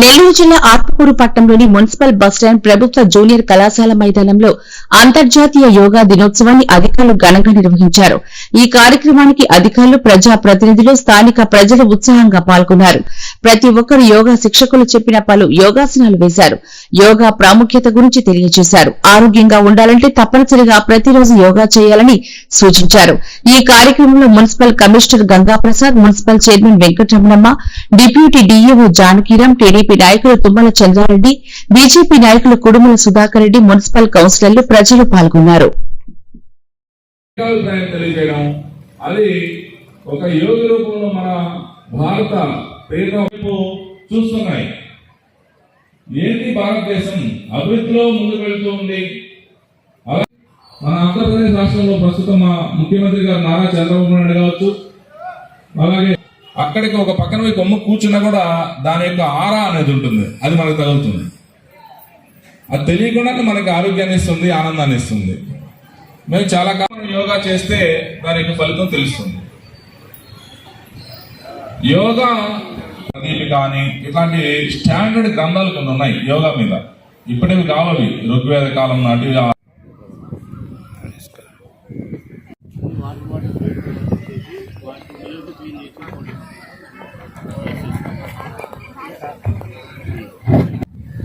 నెల్లూరు జిల్లా ఆత్మకూరు పట్టణంలోని municipal bus stand ప్రభుత్వ జూనియర్ కళాశాల మైదానంలో అంతర్జాతీయ యోగా దినోత్సవాన్ని అధికారులు ఘనంగా నిర్వహించారు. ఈ కార్యక్రమానికి అధికారులు ప్రజా ప్రతినిధులు స్థానిక ప్రజలు ఉత్సాహంగా పాల్గొన్నారు. ప్రతి ఒక్కరు యోగా శిక్షకులు చెప్పిన పలు యోగాసనాలు వేశారు. యోగా ప్రాముఖ్యత గురించి తెలియజేశారు. ఆరోగ్యంగా ఉండాలంటే తప్పనిసరిగా ప్రతిరోజు యోగా చేయాలని సూచించారు. ఈ కార్యక్రమంలో municipal commissioner Gangaprasad municipal chairman Venkataramanamma deputy DEO Janakiram TDP నాయకులు తుమ్మల చంద్రారెడ్డి బీజేపీ నాయకులు కుడుముల సుధాకర్ రెడ్డి మున్సిపల్ కౌన్సిలర్లు ప్రజలు పాల్గొన్నారు. అది ఒక యోగ రూపంలో మన భారత చూస్తున్నాయి. ఏంటి భారతదేశం అభివృద్ధిలో ముందుకు వెళ్తూ ఉంది. మన ఆంధ్రప్రదేశ్ రాష్ట్రంలో ప్రస్తుతం మా ముఖ్యమంత్రి గారు నారా చంద్రబాబు నాయుడు కావచ్చు అలాగే అక్కడికి ఒక పక్కన పోయి కొమ్మ కూర్చున్నా కూడా దాని యొక్క ఆరా అనేది ఉంటుంది అది మనకు తగులుతుంది అది తెలియకుండానే మనకి ఆరోగ్యాన్ని ఇస్తుంది ఆనందాన్ని ఇస్తుంది మేము చాలా కాలం యోగా చేస్తే దాని యొక్క ఫలితం తెలుస్తుంది యోగా దీపి కానీ ఇట్లాంటి స్టాండర్డ్ గ్రంథాలు కొన్ని ఉన్నాయి యోగా మీద ఇప్పటివి కావవి ఋగ్వేద కాలం నాటి వాటి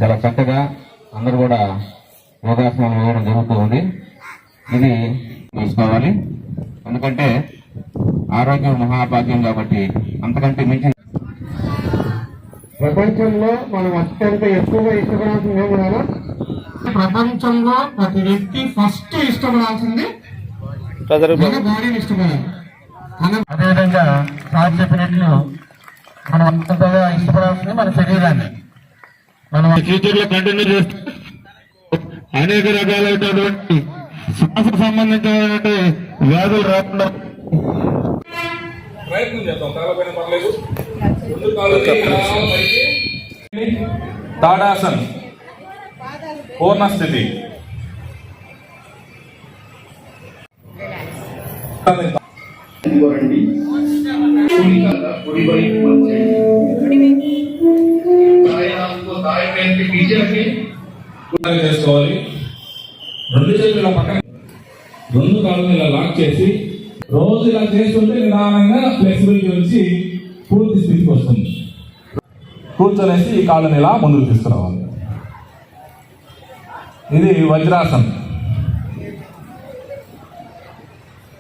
చాలా చక్కగా అందరూ కూడా యోగాసనాలు వేయడం జరుగుతూ ఉంది. ఇది చూసుకోవాలి ఎందుకంటే ఆరోగ్యం మహాభాగ్యం కాబట్టి అంతకంటే మించి ప్రపంచంలో మనం అత్యంత ఎక్కువగా ఇష్టపడాల్సింది ఏం ప్రపంచంలో ప్రతి వ్యక్తి ఫస్ట్ ఇష్టపడాల్సింది బాడీని ఇష్టపడాలి. అదేవిధంగా సార్ చెప్పినట్లు మనం అంతగా ఇష్టపడాల్సింది మన శరీరాన్ని. మనం ఫ్యూచర్లో కంటిన్యూ చేస్తే అనేక రకాలైనటువంటి శ్వాస సంబంధించినటువంటి వ్యాధులు రాకుండా ప్రయత్నం చేద్దాం. తలపైన పర్లేదు రెండు. తాడాసన్. పూర్ణ స్థితి. ఇవ్వండి కుడి వైపు పెయింట్ చేసుకోవాలి. రెండు చేతులు ఇలా పక్కన రెండు కాళ్ళని ఇలా లాక్ చేసి రోజు ఇలా చేస్తుంటే నిదానంగా ఫ్లెక్సిబిలిటీ వచ్చి పూర్తి స్థితికి వస్తుంది. కూర్చొనేసి ఈ కాళ్ళని ఇలా ముందుకు తీసుకురావాలి. ఇది వజ్రాసనం.